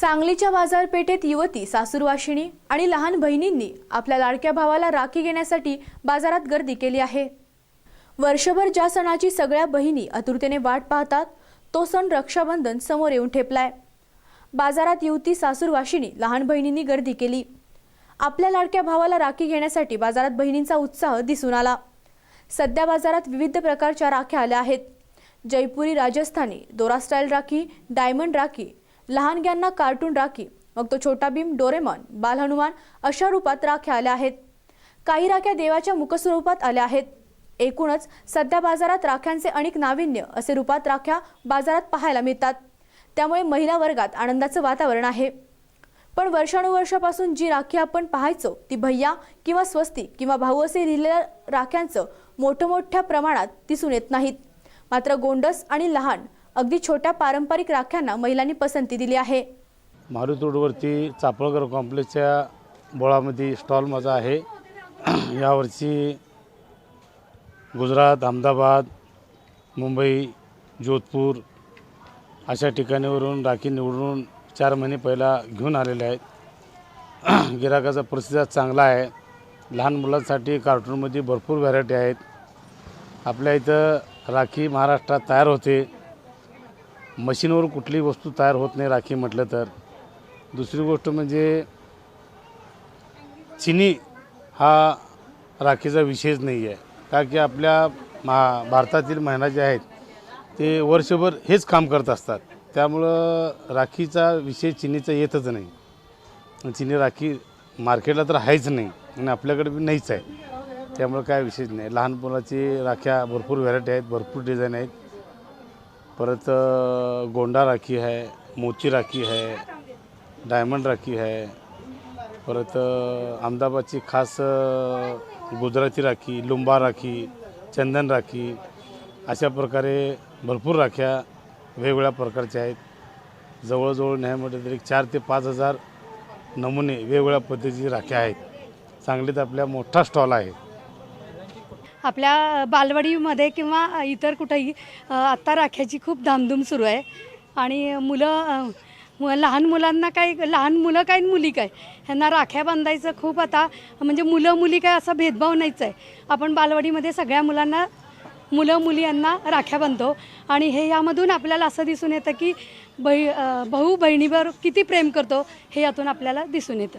सांगलीच्या बाजारपेठेत युवती सासूरवाशिणी आणि लहान बहिणींनी आपल्या लाडक्या भावाला राखी घेण्यासाठी बाजारात गर्दी केली आहे. वर्षभर ज्या सणाची सगळ्या बहिणी आतुरतेने वाट पाहतात तो सण रक्षाबंधन समोर येऊन ठेपलाय. बाजारात युवती सासूरवाशिणी लहान बहिणींनी गर्दी केली. आपल्या लाडक्या भावाला राखी घेण्यासाठी बाजारात बहिणींचा उत्साह दिसून आला. सध्या बाजारात विविध प्रकारच्या राख्या आल्या आहेत. जयपुरी राजस्थानी दोरा स्टाईल राखी डायमंड राखी लहानग्यांना कार्टून राखी मग तो छोटा भीम डोरेमॉन बाल हनुमान अशा रूपात राख्या आल्या आहेत. काही राख्या देवाच्या मुखस्वरूपात आल्या आहेत. एकूणच सध्या बाजारात राख्यांचे अनेक नाविन्य असे रूपात राख्या बाजारात पाहायला मिळतात. त्यामुळे महिला वर्गात आनंदाचं वातावरण आहे. पण वर्षानुवर्षापासून जी राखी आपण पाहायचो ती भैया किंवा स्वस्ती किंवा भाऊ असे लिहिलेल्या राख्यांचं मोठं मोठ्या प्रमाणात दिसून येत नाहीत. मात्र गोंडस आणि लहान अगदी छोट्या पारंपरिक राख्यांना महिलांनी पसंती दिली आहे. मारुती रोडवरती चापळकर कॉम्प्लेक्सच्या बोळामध्ये स्टॉल माझा आहे. यावर्षी गुजरात अहमदाबाद मुंबई जोधपूर अशा ठिकाणीवरून राखी निवडून चार महिने पहिला घेऊन आलेले आहेत. गिराकाचा प्रतिसाद चांगला आहे. लहान मुलांसाठी कार्टूनमध्ये भरपूर व्हरायटी आहेत. आपल्या इथं राखी महाराष्ट्रात तयार होते. मशीनवर कुठलीही वस्तू तयार होत नाही राखी म्हटलं तर. दुसरी गोष्ट म्हणजे चिनी हा राखीचा विषयच नाही आहे. का की आपल्या मा भारतातील महिला ज्या आहेत ते वर्षभर हेच काम करत असतात. त्यामुळं राखीचा विषय चिनीचा येतच नाही. चिनी राखी मार्केटला तर आहेच नाही आणि आपल्याकडे बी नाहीच आहे. त्यामुळं काय विषयच नाही. लहान मुलाची राख्या भरपूर व्हरायटी आहेत भरपूर डिझाईन आहेत. परत गोंडा राखी आहे मोची राखी आहे डायमंड राखी आहे परत अहमदाबादची खास गुजराती राखी लुंबा राखी चंदन राखी अशा प्रकारे भरपूर राख्या वेगवेगळ्या प्रकारच्या आहेत. जवळजवळ नाही म्हटलं तरी चार ते पाच हजार नमुने वेगवेगळ्या पद्धतीची राख्या आहेत. सांगलीत आपल्या मोठा स्टॉल आहे. आपल्या बालवाडीमध्ये किंवा इतर कुठेही आत्ता राख्याची खूप धामधूम सुरू आहे. आणि मुलं मु- लहान मुलांना काय लहान मुलं काय मुली काय? ह्यांना राख्या बांधायचं खूप आता म्हणजे मुलं मुली काय असा भेदभाव नाहीच आहे. आपण बालवाडीमध्ये सगळ्या मुलांना मुलं मुली यांना राख्या बांधतो. आणि हे यामधून आपल्याला असं दिसून येतं की बही भाऊ बहिणीवर किती प्रेम करतो हे यातून आपल्याला दिसून येतं.